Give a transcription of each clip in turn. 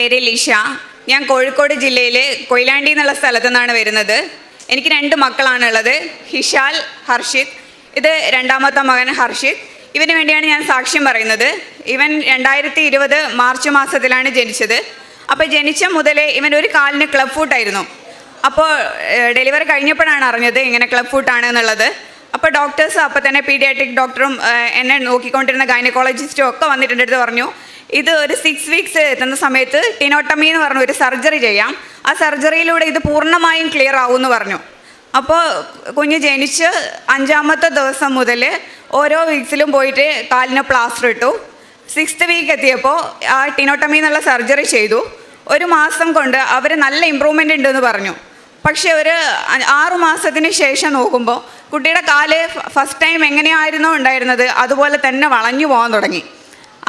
പേര് ലിഷ. ഞാൻ കോഴിക്കോട് ജില്ലയിലെ കൊയിലാണ്ടി എന്നുള്ള സ്ഥലത്തു നിന്നാണ് വരുന്നത്. എനിക്ക് രണ്ട് മക്കളാണുള്ളത്. ഹിഷാൽ ഹർഷിത്. ഇത് രണ്ടാമത്തെ മകൻ ഹർഷിത്. ഇവന് വേണ്ടിയാണ് ഞാൻ സാക്ഷ്യം പറയുന്നത്. ഇവൻ രണ്ടായിരത്തി ഇരുപത് മാർച്ച് മാസത്തിലാണ് ജനിച്ചത്. അപ്പോൾ ജനിച്ച മുതലേ ഇവൻ ഒരു കാലിന് ക്ലബ് ഫുട്ടായിരുന്നു അപ്പോൾ ഡെലിവറി കഴിഞ്ഞപ്പോഴാണ് അറിഞ്ഞത് ഇങ്ങനെ ക്ലബ് ഫുട്ടാണ് എന്നുള്ളത്. അപ്പോൾ ഡോക്ടേഴ്സ് അപ്പോൾ തന്നെ പീഡിയാട്രിക് ഡോക്ടറും എന്നെ നോക്കിക്കൊണ്ടിരുന്ന ഗൈനക്കോളജിസ്റ്റും ഒക്കെ വന്നിട്ട് എന്റെ അടുത്ത് പറഞ്ഞു ഇത് ഒരു സിക്സ് വീക്സ് എത്തുന്ന സമയത്ത് ടിനോട്ടമി എന്ന് പറഞ്ഞ ഒരു സർജറി ചെയ്യാം. ആ സർജറിയിലൂടെ ഇത് പൂർണമായും ക്ലിയർ ആവും എന്ന് പറഞ്ഞു. അപ്പോൾ കുഞ്ഞ് ജനിച്ച് അഞ്ചാമത്തെ ദിവസം മുതൽ ഓരോ വീക്സിലും പോയിട്ട് കാലിന് പ്ലാസ്റ്റർ ഇട്ടു. സിക്സ്ത് വീക്ക് എത്തിയപ്പോൾ ആ ടിനോട്ടമി എന്നുള്ള സർജറി ചെയ്തു. ഒരു മാസം കൊണ്ട് അവർ നല്ല ഇമ്പ്രൂവ്മെന്റ് ഉണ്ടെന്ന് പറഞ്ഞു. പക്ഷേ ഒരു ആറു മാസത്തിന് ശേഷം നോക്കുമ്പോൾ കുട്ടിയുടെ കാൽ ഫസ്റ്റ് ടൈം എങ്ങനെയായിരുന്നോ ഉണ്ടായിരുന്നത് അതുപോലെ തന്നെ വളഞ്ഞു പോകാൻ തുടങ്ങി.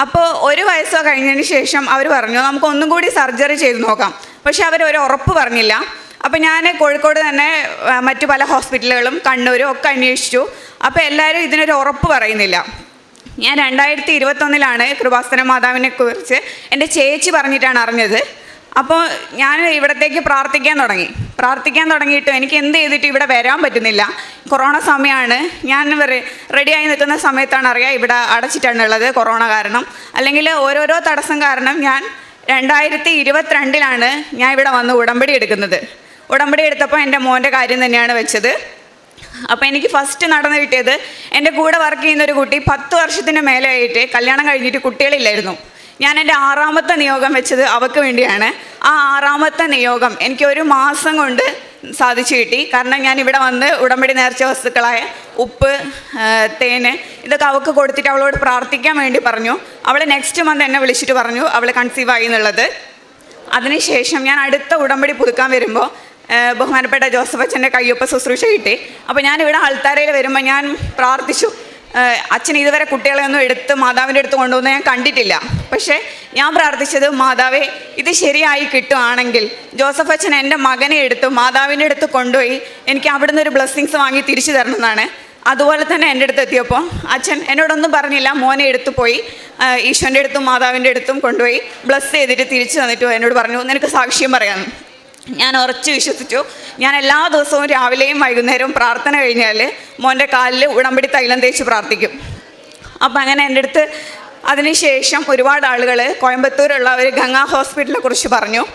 അപ്പോൾ ഒരു വയസ്സോ കഴിഞ്ഞതിന് ശേഷം അവർ പറഞ്ഞു നമുക്ക് ഒന്നും കൂടി സർജറി ചെയ്ത് നോക്കാം. പക്ഷെ അവർ ഒരു ഉറപ്പ് പറഞ്ഞില്ല. അപ്പോൾ ഞാൻ കോഴിക്കോട് തന്നെ മറ്റു പല ഹോസ്പിറ്റലുകളും കണ്ണൂരും ഒക്കെ അന്വേഷിച്ചു. അപ്പോൾ എല്ലാവരും ഇതിനൊരു ഉറപ്പ് പറയുന്നില്ല. ഞാൻ രണ്ടായിരത്തി ഇരുപത്തൊന്നിലാണ് കൃപാസന മാതാവിനെ കുറിച്ച് എന്റെ ചേച്ചി പറഞ്ഞിട്ടാണ് അറിഞ്ഞത്. അപ്പോൾ ഞാൻ ഇവിടത്തേക്ക് പ്രാർത്ഥിക്കാൻ തുടങ്ങി. പ്രാർത്ഥിക്കാൻ തുടങ്ങിയിട്ട് എനിക്ക് എന്ത് ചെയ്തിട്ട് ഇവിടെ വരാൻ പറ്റുന്നില്ല. കൊറോണ സമയമാണ് ഞാൻ റെഡിയായി നിൽക്കുന്ന സമയത്താണ് അറിയാം ഇവിടെ അടച്ചിട്ടാണ് ഉള്ളത് കൊറോണ കാരണം. അല്ലെങ്കിൽ ഓരോരോ തടസ്സം കാരണം ഞാൻ രണ്ടായിരത്തി ഇരുപത്തിരണ്ടിലാണ് ഞാൻ ഇവിടെ വന്ന് ഉടമ്പടി എടുക്കുന്നത്. ഉടമ്പടി എടുത്തപ്പോൾ എന്റെ മോന്റെ കാര്യം തന്നെയാണ് വെച്ചത്. അപ്പോൾ എനിക്ക് ഫസ്റ്റ് നടന്നു കിട്ടിയത് എന്റെ കൂടെ വർക്ക് ചെയ്യുന്ന ഒരു കുട്ടി പത്ത് വർഷത്തിന് മേലെയായിട്ട് കല്യാണം കഴിഞ്ഞിട്ട് കുട്ടികളില്ലായിരുന്നു. ഞാൻ എന്റെ ആറാമത്തെ നിയോഗം വെച്ചത് അവൾക്ക് വേണ്ടിയാണ്. ആ ആറാമത്തെ നിയോഗം എനിക്ക് ഒരു മാസം കൊണ്ട് സാധിച്ചു കിട്ടി. കാരണം ഞാൻ ഇവിടെ വന്ന് ഉടമ്പടി നേർച്ച വസ്തുക്കളായ ഉപ്പ് തേന് ഇതൊക്കെ അവൾക്ക് കൊടുത്തിട്ട് അവളോട് പ്രാർത്ഥിക്കാൻ വേണ്ടി പറഞ്ഞു. അവൾ നെക്സ്റ്റ് മന്ത് എന്നെ വിളിച്ചിട്ട് പറഞ്ഞു. അവൾ കൺസീവ് ആയി എന്നുള്ളത്. അതിനുശേഷം ഞാൻ അടുത്ത ഉടമ്പടി പുതുക്കാൻ വരുമ്പോൾ ബഹുമാനപ്പെട്ട ജോസഫ് അച്ഛന്റെ കയ്യൊപ്പ ശുശ്രൂഷ കിട്ടി. അപ്പോൾ ഞാൻ ഇവിടെ ആൾത്താരയിൽ വരുമ്പോൾ ഞാൻ പ്രാർത്ഥിച്ചു. അച്ഛൻ ഇതുവരെ കുട്ടികളെ ഒന്നും എടുത്ത് മാതാവിന്റെ അടുത്ത് കൊണ്ടുവന്ന് ഞാൻ കണ്ടിട്ടില്ല. പക്ഷേ ഞാൻ പ്രാർത്ഥിച്ചത് മാതാവേ ഇത് ശരിയായി കിട്ടുവാണെങ്കിൽ ജോസഫ് അച്ഛൻ എന്റെ മകനെ എടുത്ത് മാതാവിന്റെ അടുത്ത് കൊണ്ടുപോയി എനിക്ക് അവിടുന്ന് ഒരു ബ്ലെസ്സിങ്സ് വാങ്ങി തിരിച്ചു തരണം എന്നാണ്. അതുപോലെ തന്നെ എന്റെ അടുത്ത് എത്തിയപ്പോൾ അച്ഛൻ എന്നോടൊന്നും പറഞ്ഞില്ല മോനെ എടുത്തു പോയി. ഈശോന്റെ അടുത്തും മാതാവിന്റെ അടുത്തും കൊണ്ടുപോയി. ബ്ലസ് ചെയ്തിട്ട് തിരിച്ചു തന്നിട്ട് എന്നോട് പറഞ്ഞു നിനക്ക് സാക്ഷ്യം പറയാം. ഞാൻ ഉറച്ചു വിശ്വസിച്ചു. ഞാൻ എല്ലാ ദിവസവും രാവിലെയും വൈകുന്നേരവും പ്രാർത്ഥന കഴിഞ്ഞാൽ മോന്റെ കാലിൽ ഉടമ്പടി തൈലം തേച്ച് പ്രാർത്ഥിക്കും. അപ്പം അങ്ങനെ എന്റെ അടുത്ത് അതിനുശേഷം ഒരുപാട് ആളുകൾ കോയമ്പത്തൂരുള്ള ഒരു ഗംഗാ ഹോസ്പിറ്റലിനെ കുറിച്ച് പറഞ്ഞു.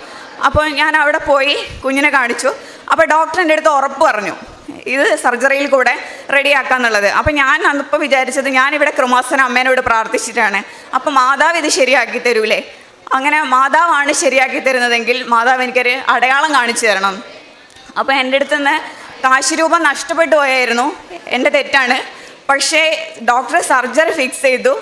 അപ്പോൾ ഞാൻ അവിടെ പോയി കുഞ്ഞിനെ കാണിച്ചു. അപ്പോൾ ഡോക്ടർ എന്റെ അടുത്ത് ഉറപ്പ് പറഞ്ഞു. ഇത് സർജറിയിൽ കൂടെ റെഡിയാക്കാന്നുള്ളത് അപ്പം ഞാൻ അന്നിപ്പോൾ വിചാരിച്ചത് ഞാനിവിടെ കൃമാസന അമ്മേനോട് പ്രാർത്ഥിച്ചിട്ടാണ്. അപ്പം മാതാവ് ഇത് ശരിയാക്കി തരൂലേ? അങ്ങനെ മാതാവാണ് ശരിയാക്കി തരുന്നതെങ്കിൽ മാതാവ് എനിക്കൊരു അടയാളം കാണിച്ചു തരണം. അപ്പോൾ എന്റെ അടുത്ത് നിന്ന് കാശ് രൂപം നഷ്ടപ്പെട്ടു പോയായിരുന്നു. എന്റെ തെറ്റാണ്. പക്ഷേ ഡോക്ടർ സർജറി ഫിക്സ് ചെയ്തു.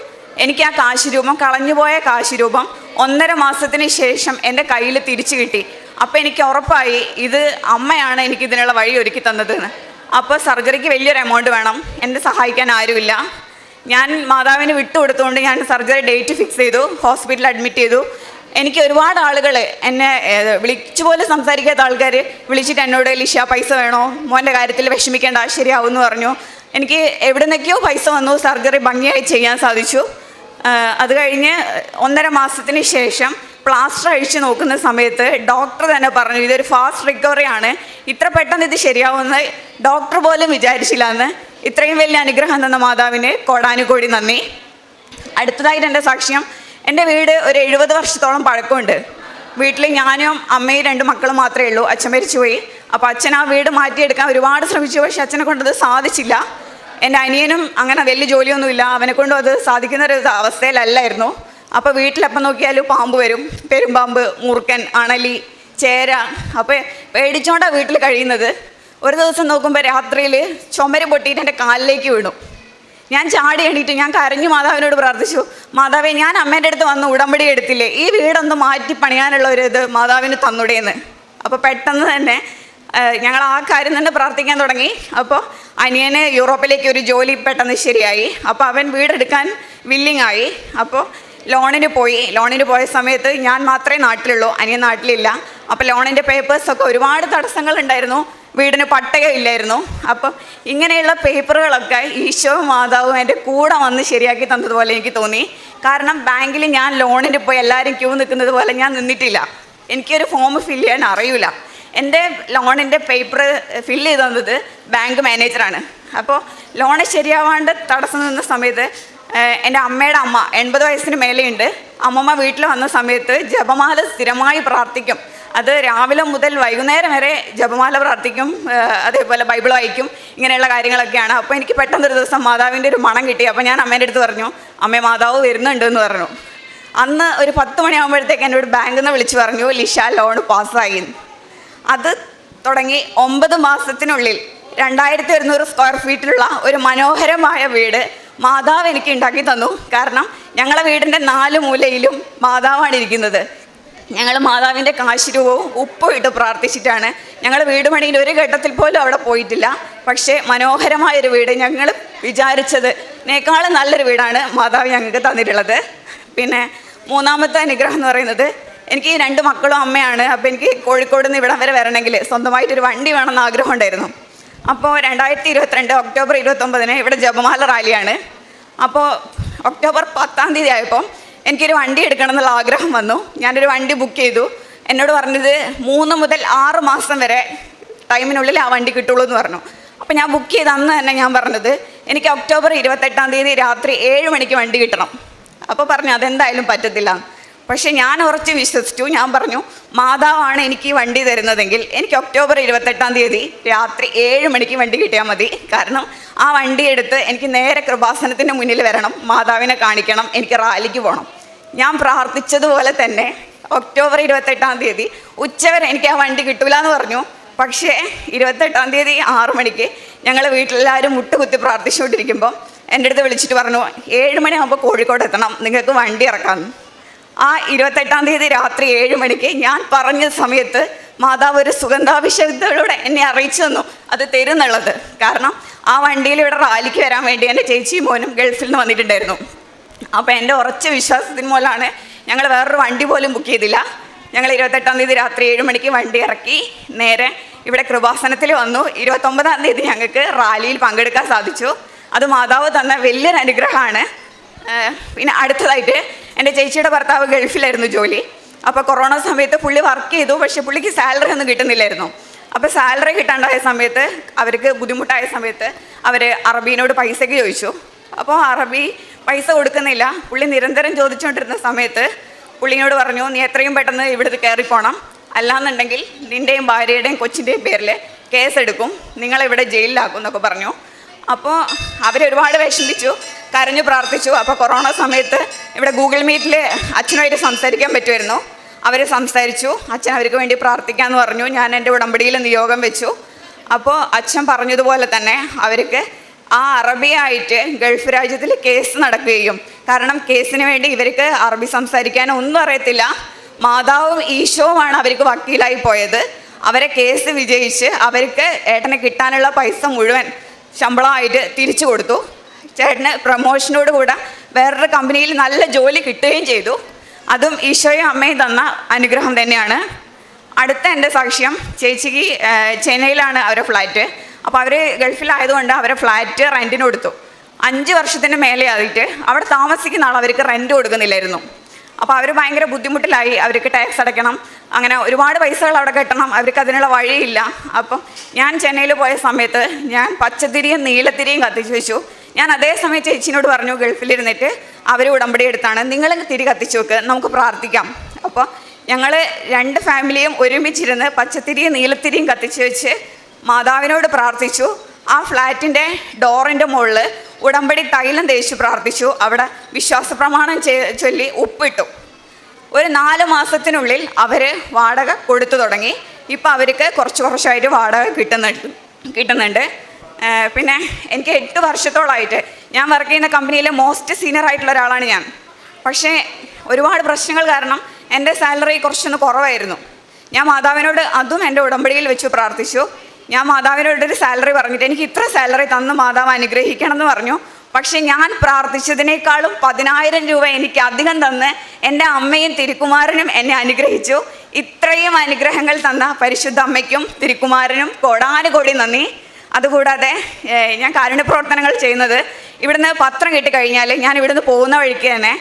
എനിക്ക് ആ കാശ് രൂപം കളഞ്ഞുപോയ കാശ് രൂപം ഒന്നര മാസത്തിന് ശേഷം എന്റെ കയ്യിൽ തിരിച്ചു കിട്ടി. അപ്പോൾ എനിക്ക് ഉറപ്പായി ഇത് അമ്മയാണ് എനിക്ക് ഇതിനുള്ള വഴി ഒരുക്കി തന്നതെന്ന്. അപ്പോൾ സർജറിക്ക് വലിയൊരു എമൗണ്ട് വേണം. എന്നെ സഹായിക്കാൻ ആരുമില്ല. ഞാൻ മാതാവിന് വിട്ടുകൊടുത്തുകൊണ്ട് ഞാൻ സർജറി ഡേറ്റ് ഫിക്സ് ചെയ്തു. ഹോസ്പിറ്റലിൽ അഡ്മിറ്റ് ചെയ്തു. എനിക്ക് ഒരുപാട് ആളുകൾ എന്നെ വിളിച്ചു പോലെ സംസാരിക്കാത്ത ആൾക്കാർ വിളിച്ചിട്ട് എന്നോട് ലിഷ പൈസ വേണോ? മോന്റെ കാര്യത്തിൽ വിഷമിക്കേണ്ട ശരിയാവും എന്ന് പറഞ്ഞു. എനിക്ക് എവിടെ നിന്നൊക്കെയോ പൈസ വന്നു സർജറി ഭംഗിയായി ചെയ്യാൻ സാധിച്ചു. അത് കഴിഞ്ഞ് ഒന്നര മാസത്തിന് ശേഷം പ്ലാസ്റ്റർ അഴിച്ച് നോക്കുന്ന സമയത്ത് ഡോക്ടർ തന്നെ പറഞ്ഞു ഇതൊരു ഫാസ്റ്റ് റിക്കവറി ആണ്. ഇത്ര പെട്ടെന്ന് ഇത് ശരിയാവുമെന്ന് ഡോക്ടർ പോലും വിചാരിച്ചില്ല എന്ന്. ഇത്രയും വലിയ അനുഗ്രഹം തന്ന മാതാവിന് കോടാനുകോടി നന്ദി. അടുത്തതായിട്ട് എന്റെ സാക്ഷ്യം എന്റെ വീട് ഒരു എഴുപത് വർഷത്തോളം പഴക്കമുണ്ട്. വീട്ടിൽ ഞാനും അമ്മയും രണ്ട് മക്കളും മാത്രമേ ഉള്ളൂ. അച്ഛൻ മരിച്ചുപോയി. അപ്പോൾ അച്ഛൻ ആ വീട് മാറ്റിയെടുക്കാൻ ഒരുപാട് ശ്രമിച്ചു. പക്ഷെ അച്ഛനെ കൊണ്ടത് സാധിച്ചില്ല. എന്റെ അനിയനും അങ്ങനെ വലിയ ജോലിയൊന്നുമില്ല. അവനെ കൊണ്ടും അത് സാധിക്കുന്ന ഒരു അവസ്ഥയിലല്ലായിരുന്നു. അപ്പോൾ വീട്ടിലെപ്പം നോക്കിയാലും പാമ്പ് വരും. പെരുമ്പാമ്പ് മുറുക്കൻ അണലി ചേര. അപ്പോൾ പേടിച്ചോണ്ടാണ് വീട്ടിൽ കഴിയുന്നത്. ഒരു ദിവസം നോക്കുമ്പോൾ രാത്രിയിൽ ചുമര് പൊട്ടിയിട്ട് എന്റെ കാലിലേക്ക് വീണു. ഞാൻ ചാടി എണീറ്റ് ഞാൻ കരഞ്ഞു മാതാവിനോട് പ്രാർത്ഥിച്ചു മാതാവെ ഞാൻ അമ്മേന്റെ അടുത്ത് വന്ന് ഉടമ്പടി എടുത്തില്ലേ? ഈ വീടൊന്ന് മാറ്റി പണിയാനുള്ള ഒരു ഇത് മാതാവിന് തന്നുടേന്ന്. അപ്പോൾ പെട്ടെന്ന് തന്നെ ഞങ്ങൾ ആ കാര്യം തന്നെ പ്രാർത്ഥിക്കാൻ തുടങ്ങി. അപ്പോൾ അനിയന് യൂറോപ്പിലേക്ക് ഒരു ജോലി പെട്ടെന്ന് ശരിയായി. അപ്പോൾ അവൻ വീടെടുക്കാൻ വില്ലിങ് ആയി. അപ്പോൾ ലോണിന് പോയി. ലോണിന് പോയ സമയത്ത് ഞാൻ മാത്രമേ നാട്ടിലുള്ളൂ അനിയൻ നാട്ടിലില്ല. അപ്പോൾ ലോണിന്റെ പേപ്പേഴ്സൊക്കെ ഒരുപാട് തടസ്സങ്ങൾ ഉണ്ടായിരുന്നു. വീടിന് പട്ടയമില്ലായിരുന്നു അപ്പം ഇങ്ങനെയുള്ള പേപ്പറുകളൊക്കെ ഈശോ മാതാവും എന്റെ കൂടെ വന്ന് ശരിയാക്കി തന്നതുപോലെ എനിക്ക് തോന്നി. കാരണം ബാങ്കിൽ ഞാൻ ലോണിന് പോയി എല്ലാവരും ക്യൂ നിൽക്കുന്നത് പോലെ ഞാൻ നിന്നിട്ടില്ല. എനിക്കൊരു ഫോം ഫില്ല് ചെയ്യാൻ അറിയില്ല എന്റെ ലോണിന്റെ പേപ്പർ ഫില്ല് ചെയ്ത് തന്നത് ബാങ്ക് മാനേജറാണ്. അപ്പോൾ ലോണ് ശരിയാവാണ്ട് തടസ്സം നിന്ന സമയത്ത് എന്റെ അമ്മയുടെ അമ്മ എൺപത് വയസ്സിന് മേലെയുണ്ട്. അമ്മമ്മ വീട്ടിൽ വന്ന സമയത്ത് ജപമാല സ്ഥിരമായി പ്രാർത്ഥിക്കും. അത് രാവിലെ മുതൽ വൈകുന്നേരം വരെ ജപമാല പ്രാർത്ഥിക്കും അതേപോലെ ബൈബിൾ വായിക്കും ഇങ്ങനെയുള്ള കാര്യങ്ങളൊക്കെയാണ്. അപ്പോൾ എനിക്ക് പെട്ടെന്നൊരു ദിവസം മാതാവിന്റെ ഒരു മണം കിട്ടി. അപ്പോൾ ഞാൻ അമ്മേന്റെ അടുത്ത് പറഞ്ഞു അമ്മേ മാതാവ് വരുന്നുണ്ട് എന്ന് പറഞ്ഞു. അന്ന് ഒരു പത്ത് മണിയാകുമ്പോഴത്തേക്ക് എന്നോട് ബാങ്കിൽ നിന്ന് വിളിച്ച് പറഞ്ഞു ലിഷ ലോൺ പാസ്സായി. അത് തുടങ്ങി ഒമ്പത് മാസത്തിനുള്ളിൽ രണ്ടായിരത്തി ഒരുന്നൂറ് സ്ക്വയർ ഫീറ്റിലുള്ള ഒരു മനോഹരമായ വീട് മാതാവ് എനിക്ക് ഉണ്ടാക്കി തന്നു. കാരണം ഞങ്ങളെ വീടിന്റെ നാല് മൂലയിലും മാതാവാണ് ഇരിക്കുന്നത്. ഞങ്ങൾ മാതാവിന്റെ കാശ് രൂപവും ഉപ്പും ഇട്ട് പ്രാർത്ഥിച്ചിട്ടാണ്. ഞങ്ങൾ വീട് ഒരു ഘട്ടത്തിൽ പോലും അവിടെ പോയിട്ടില്ല. പക്ഷേ മനോഹരമായൊരു വീട് ഞങ്ങൾ വിചാരിച്ചതിനേക്കാളും നല്ലൊരു വീടാണ് മാതാവ് ഞങ്ങൾക്ക് തന്നിട്ടുള്ളത്. പിന്നെ മൂന്നാമത്തെ അനുഗ്രഹം എന്ന് പറയുന്നത് എനിക്ക് രണ്ട് മക്കളും അമ്മയാണ്. അപ്പോൾ എനിക്ക് കോഴിക്കോട് നിന്ന് ഇവിടം വരെ വരണമെങ്കിൽ സ്വന്തമായിട്ടൊരു വണ്ടി വേണമെന്ന് ആഗ്രഹം ഉണ്ടായിരുന്നു. അപ്പോൾ രണ്ടായിരത്തി ഇരുപത്തിരണ്ട് ഒക്ടോബർ ഇരുപത്തൊമ്പതിന് ഇവിടെ ജപമാല റാലിയാണ്. അപ്പോൾ ഒക്ടോബർ പത്താം തീയതി ആയപ്പോൾ എനിക്കൊരു വണ്ടി എടുക്കണം എന്നുള്ള ആഗ്രഹം വന്നു. ഞാനൊരു വണ്ടി ബുക്ക് ചെയ്തു. എന്നോട് പറഞ്ഞത് മൂന്ന് മുതൽ ആറ് മാസം വരെ ടൈമിനുള്ളിൽ ആ വണ്ടി കിട്ടുള്ളൂ എന്ന് പറഞ്ഞു. അപ്പോൾ ഞാൻ ബുക്ക് ചെയ്ത അന്ന് തന്നെ ഞാൻ പറഞ്ഞത് എനിക്ക് ഒക്ടോബർ ഇരുപത്തെട്ടാം തീയതി രാത്രി ഏഴ് മണിക്ക് വണ്ടി കിട്ടണം. അപ്പോൾ പറഞ്ഞു അതെന്തായാലും പറ്റത്തില്ല. പക്ഷെ ഞാൻ ഉറച്ച് വിശ്വസിച്ചു. ഞാൻ പറഞ്ഞു മാതാവാണ് എനിക്ക് ഈ വണ്ടി തരുന്നതെങ്കിൽ എനിക്ക് ഒക്ടോബർ ഇരുപത്തെട്ടാം തീയതി രാത്രി ഏഴ് മണിക്ക് വണ്ടി കിട്ടിയാൽ മതി. കാരണം ആ വണ്ടി എടുത്ത് എനിക്ക് നേരെ കൃപാസനത്തിന്റെ മുന്നിൽ വരണം. മാതാവിനെ കാണിക്കണം. എനിക്ക് റാലിക്ക് പോകണം ഞാൻ പ്രാർത്ഥിച്ചതുപോലെ തന്നെ ഒക്ടോബർ ഇരുപത്തെട്ടാം തീയതി ഉച്ചവരെ എനിക്ക് ആ വണ്ടി കിട്ടൂല എന്ന് പറഞ്ഞു. പക്ഷേ ഇരുപത്തെട്ടാം തീയതി ആറ് മണിക്ക് ഞങ്ങൾ വീട്ടിലെല്ലാവരും മുട്ടുകുത്തി പ്രാർത്ഥിച്ചുകൊണ്ടിരിക്കുമ്പോൾ എന്റെ അടുത്ത് വിളിച്ചിട്ട് പറഞ്ഞു ഏഴ് മണിയാകുമ്പോൾ കോഴിക്കോട് എത്തണം നിങ്ങൾക്ക് വണ്ടി ഇറക്കാമെന്ന് ആ ഇരുപത്തെട്ടാം തീയതി രാത്രി ഏഴ് മണിക്ക് ഞാൻ പറഞ്ഞ സമയത്ത് മാതാവ് ഒരു സുഗന്ധാഭിഷേകത്തിലൂടെ എന്നെ അറിയിച്ചു തന്നു. അത് തരുന്നുള്ളത്. കാരണം ആ വണ്ടിയിൽ ഇവിടെ റാലിക്ക് വരാൻ വേണ്ടി എന്റെ ചേച്ചിയും മോനും ഗൾഫിൽ നിന്ന് വന്നിട്ടുണ്ടായിരുന്നു. അപ്പോൾ എന്റെ ഉറച്ച വിശ്വാസത്തിന് മൂലമാണ് ഞങ്ങൾ വേറൊരു വണ്ടി പോലും ബുക്ക് ചെയ്തില്ല. ഞങ്ങൾ ഇരുപത്തെട്ടാം തീയതി രാത്രി ഏഴ് മണിക്ക് വണ്ടി ഇറക്കി നേരെ ഇവിടെ കൃപാസനത്തിൽ വന്നു. ഇരുപത്തൊമ്പതാം തീയതി ഞങ്ങൾക്ക് റാലിയിൽ പങ്കെടുക്കാൻ സാധിച്ചു. അത് മാതാവ് തന്ന വലിയൊരു അനുഗ്രഹമാണ്. പിന്നെ അടുത്തതായിട്ട് എന്റെ ചേച്ചിയുടെ ഭർത്താവ് ഗൾഫിലായിരുന്നു ജോലി. അപ്പോൾ കൊറോണ സമയത്ത് പുള്ളി വർക്ക് ചെയ്തു. പക്ഷേ പുള്ളിക്ക് സാലറി ഒന്നും കിട്ടുന്നില്ലായിരുന്നു. അപ്പോൾ സാലറി കിട്ടാണ്ടായ സമയത്ത് അവർക്ക് ബുദ്ധിമുട്ടായ സമയത്ത് അവർ അറബീനോട് പൈസയ്ക്ക് ചോദിച്ചു. അപ്പോൾ അറബി പൈസ കൊടുക്കുന്നില്ല. പുള്ളി നിരന്തരം ചോദിച്ചുകൊണ്ടിരുന്ന സമയത്ത് പുള്ളിനോട് പറഞ്ഞു നീ എത്രയും പെട്ടെന്ന് ഇവിടുന്ന് കയറിപ്പോണം അല്ലാന്നുണ്ടെങ്കിൽ നിന്റെയും ഭാര്യയുടെയും കൊച്ചിന്റെയും പേരിൽ കേസെടുക്കും. നിങ്ങളിവിടെ ജയിലിലാക്കും എന്നൊക്കെ പറഞ്ഞു. അപ്പോൾ അവരൊരുപാട് വിഷമിച്ചു. കരഞ്ഞു പ്രാർത്ഥിച്ചു. അപ്പോൾ കൊറോണ സമയത്ത് ഇവിടെ ഗൂഗിൾ മീറ്റിൽ അച്ഛനുമായിട്ട് സംസാരിക്കാൻ പറ്റുമായിരുന്നു. അവർ സംസാരിച്ചു. അച്ഛൻ അവർക്ക് വേണ്ടി പ്രാർത്ഥിക്കാമെന്ന് പറഞ്ഞു. ഞാൻ എന്റെ ഉടമ്പടിയിൽ നിയോഗം വെച്ചു. അപ്പോൾ അച്ഛൻ പറഞ്ഞതുപോലെ തന്നെ അവർക്ക് ആ അറബിയായിട്ട് ഗൾഫ് രാജ്യത്തിൽ കേസ് നടക്കുകയും കാരണം കേസിന് വേണ്ടി ഇവർക്ക് അറബി സംസാരിക്കാൻ ഒന്നും അറിയത്തില്ല. മാതാവും ഈശോവുമാണ് അവർക്ക് വക്കീലായി പോയത്. അവരെ കേസ് വിജയിച്ച് അവർക്ക് ഏട്ടനെ കിട്ടാനുള്ള പൈസ മുഴുവൻ ശമ്പളമായിട്ട് തിരിച്ചു കൊടുത്തു. ചേട്ടന് പ്രൊമോഷനോട് കൂടെ വേറൊരു കമ്പനിയിൽ നല്ല ജോലി കിട്ടുകയും ചെയ്തു. അതും ഈശോയും അമ്മയും തന്ന അനുഗ്രഹം തന്നെയാണ്. അടുത്ത എന്റെ സാക്ഷ്യം ചേച്ചിക്ക് ചെന്നൈയിലാണ് അവരെ ഫ്ലാറ്റ് അപ്പോൾ അവർ ഗൾഫിലായതുകൊണ്ട് അവരെ ഫ്ലാറ്റ് റെന്റിന് കൊടുത്തു. അഞ്ച് വർഷത്തിന് മേലെ ആയിട്ട് അവിടെ താമസിക്കുന്ന ആൾ അവർക്ക് റെന്റ് കൊടുക്കുന്നില്ലായിരുന്നു. അപ്പോൾ അവർ ഭയങ്കര ബുദ്ധിമുട്ടിലായി. അവർക്ക് ടാക്സ് അടയ്ക്കണം. അങ്ങനെ ഒരുപാട് പൈസകൾ അവിടെ കെട്ടണം. അവർക്ക് അതിനുള്ള വഴിയില്ല. അപ്പം ഞാൻ ചെന്നൈയിൽ പോയ സമയത്ത് ഞാൻ പച്ചത്തിരിയും നീലത്തിരിയും കത്തിച്ചു വെച്ചു. ഞാൻ അതേ സമയം ചേച്ചിനോട് പറഞ്ഞു ഗൾഫിലിരുന്നിട്ട് അവർ ഉടമ്പടി എടുത്താണ്. നിങ്ങൾ തിരി കത്തിച്ചു വെക്ക് നമുക്ക് പ്രാർത്ഥിക്കാം. അപ്പോൾ ഞങ്ങൾ രണ്ട് ഫാമിലിയും ഒരുമിച്ചിരുന്ന് പച്ചത്തിരിയും നീലത്തിരിയും കത്തിച്ചു വെച്ച് മാതാവിനോട് പ്രാർത്ഥിച്ചു. ആ ഫ്ലാറ്റിന്റെ ഡോറിന്റെ മുകളിൽ ഉടമ്പടി തൈലം തേച്ച് പ്രാർത്ഥിച്ചു. അവിടെ വിശ്വാസ പ്രമാണം ചൊല്ലി ഉപ്പിട്ടു. ഒരു നാല് മാസത്തിനുള്ളിൽ അവർ വാടക കൊടുത്തു തുടങ്ങി. ഇപ്പോൾ അവർക്ക് കുറച്ച് കുറച്ചായിട്ട് വാടക കിട്ടുന്നുണ്ട് കിട്ടുന്നുണ്ട്. പിന്നെ എനിക്ക് എട്ട് വർഷത്തോളമായിട്ട് ഞാൻ വർക്ക് ചെയ്യുന്ന കമ്പനിയിലെ മോസ്റ്റ് സീനിയർ ആയിട്ടുള്ള ഒരാളാണ് ഞാൻ. പക്ഷേ ഒരുപാട് പ്രശ്നങ്ങൾ കാരണം എന്റെ സാലറി കുറച്ചൊന്ന് കുറവായിരുന്നു. ഞാൻ മാതാവിനോട് അതും എന്റെ ഉടമ്പടിയിൽ വെച്ച് പ്രാർത്ഥിച്ചു. ഞാൻ മാതാവിനോടൊരു സാലറി പറഞ്ഞിട്ട് എനിക്ക് ഇത്ര സാലറി തന്ന് മാതാവ് അനുഗ്രഹിക്കണം എന്ന് പറഞ്ഞു. പക്ഷേ ഞാൻ പ്രാർത്ഥിച്ചതിനേക്കാളും പതിനായിരം രൂപ എനിക്ക് അധികം തന്ന് എന്റെ അമ്മയും തിരുക്കുമാരനും എന്നെ അനുഗ്രഹിച്ചു. ഇത്രയും അനുഗ്രഹങ്ങൾ തന്ന പരിശുദ്ധ അമ്മയ്ക്കും തിരുക്കുമാരനും കോടാനുകോടി നന്ദി. അതുകൂടാതെ ഞാൻ കാരുണ്യ പ്രവർത്തനങ്ങൾ ചെയ്യുന്നത് ഇവിടുന്ന് പത്രം കിട്ടിക്കഴിഞ്ഞാൽ ഞാൻ ഇവിടുന്ന് പോകുന്ന വഴിക്ക് തന്നെ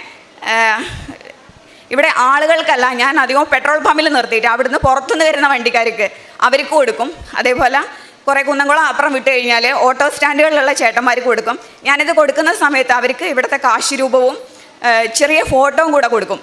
ഇവിടെ ആളുകൾക്കല്ല ഞാൻ അധികം പെട്രോൾ പമ്പിൽ നിർത്തിയിട്ട് അവിടുന്ന് പുറത്തുനിന്ന് വരുന്ന വണ്ടിക്കാർക്ക് അവർക്ക് കൊടുക്കും. അതേപോലെ കുറേ കുന്നംകുളം അപ്പുറം വിട്ട് കഴിഞ്ഞാൽ ഓട്ടോ സ്റ്റാൻഡുകളിലുള്ള ചേട്ടന്മാർക്ക് കൊടുക്കും. ഞാനിത് കൊടുക്കുന്ന സമയത്ത് അവർക്ക് ഇവിടുത്തെ കാശ് രൂപവും ചെറിയ ഫോട്ടോയും കൂടെ കൊടുക്കും.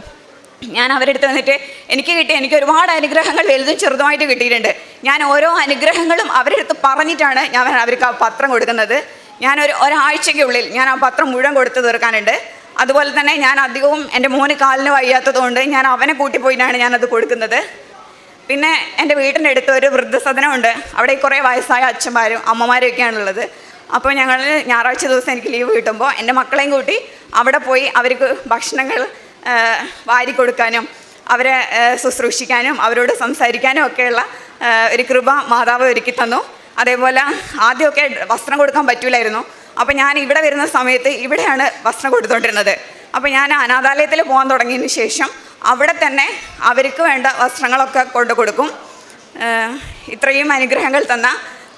ഞാൻ അവരുടെ അടുത്ത് വന്നിട്ട് എനിക്ക് കിട്ടിയ എനിക്ക് ഒരുപാട് അനുഗ്രഹങ്ങൾ വലുതും ചെറുതുമായിട്ട് കിട്ടിയിട്ടുണ്ട്. ഞാൻ ഓരോ അനുഗ്രഹങ്ങളും അവരുടെ അടുത്ത് പറഞ്ഞിട്ടാണ് ഞാൻ അവർക്ക് ആ പത്രം കൊടുക്കുന്നത്. ഞാൻ ഒരു ഒരാഴ്ചയ്ക്കുള്ളിൽ ഞാൻ ആ പത്രം മുഴുവൻ കൊടുത്തു തീർക്കാനുണ്ട്. അതുപോലെ തന്നെ ഞാൻ അധികവും എന്റെ മോന് കാലിന് വയ്യാത്തതുകൊണ്ട് ഞാൻ അവനെ കൂട്ടിപ്പോയിട്ടാണ് ഞാനത് കൊടുക്കുന്നത്. പിന്നെ എന്റെ വീട്ടിന്റെ അടുത്ത് ഒരു വൃദ്ധസദനമുണ്ട്. അവിടെ കുറേ വയസ്സായ അച്ഛന്മാരും അമ്മമാരും ഒക്കെയാണുള്ളത് അപ്പോൾ ഞങ്ങൾ ഞായറാഴ്ച ദിവസം എനിക്ക് ലീവ് കിട്ടുമ്പോൾ എന്റെ മക്കളെയും കൂട്ടി അവിടെ പോയി അവർക്ക് ഭക്ഷണങ്ങൾ ആ, വാരി കൊടുക്കാനും അവരെ ശുശ്രൂഷിക്കാനും അവരോട് സംസാരിക്കാനും ഒക്കെയുള്ള ഒരു കൃപ മാതാവ് ഒരുക്കി തന്നു. അതേപോലെ ആദ്യമൊക്കെ വസ്ത്രം കൊടുക്കാൻ പറ്റില്ലായിരുന്നു അപ്പോൾ ഞാൻ ഇവിടെ വരുന്ന സമയത്ത് ഇവിടെയാണ് വസ്ത്രം കൊടുത്തുകൊണ്ടിരുന്നത് അപ്പോൾ ഞാൻ അനാഥാലയത്തിൽ പോകാൻ തുടങ്ങിയതിന് ശേഷം അവിടെ തന്നെ അവർക്ക് വേണ്ട വസ്ത്രങ്ങളൊക്കെ കൊണ്ടു കൊടുക്കും. ഇത്രയും അനുഗ്രഹങ്ങൾ തന്ന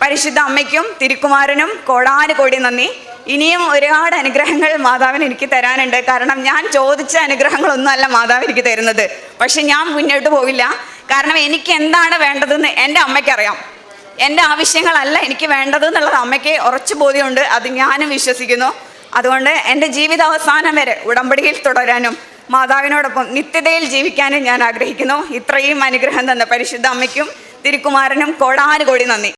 പരിശുദ്ധ അമ്മയ്ക്കും തിരുക്കുമാരനും കോടാനുകോടി നന്ദി. ഇനിയും ഒരുപാട് അനുഗ്രഹങ്ങൾ മാതാവിന് എനിക്ക് തരാനുണ്ട്. കാരണം ഞാൻ ചോദിച്ച അനുഗ്രഹങ്ങളൊന്നുമല്ല മാതാവ് എനിക്ക് തരുന്നത്. പക്ഷെ ഞാൻ മുന്നോട്ട് പോവില്ല. കാരണം എനിക്ക് എന്താണ് വേണ്ടതെന്ന് എന്റെ അമ്മയ്ക്കറിയാം. എന്റെ ആവശ്യങ്ങളല്ല എനിക്ക് വേണ്ടത് എന്നുള്ളത് അമ്മയ്ക്ക് ഉറച്ചു ബോധ്യമുണ്ട്. അത് ഞാനും വിശ്വസിക്കുന്നു. അതുകൊണ്ട് എന്റെ ജീവിതാവസാനം വരെ ഉടമ്പടിയിൽ തുടരാനും മാതാവിനോടൊപ്പം നിത്യതയിൽ ജീവിക്കാനും ഞാൻ ആഗ്രഹിക്കുന്നു. ഇത്രയും അനുഗ്രഹം തന്ന പരിശുദ്ധ അമ്മയ്ക്കും തിരുക്കുമാരനും കോടാനുകോടി നന്ദി.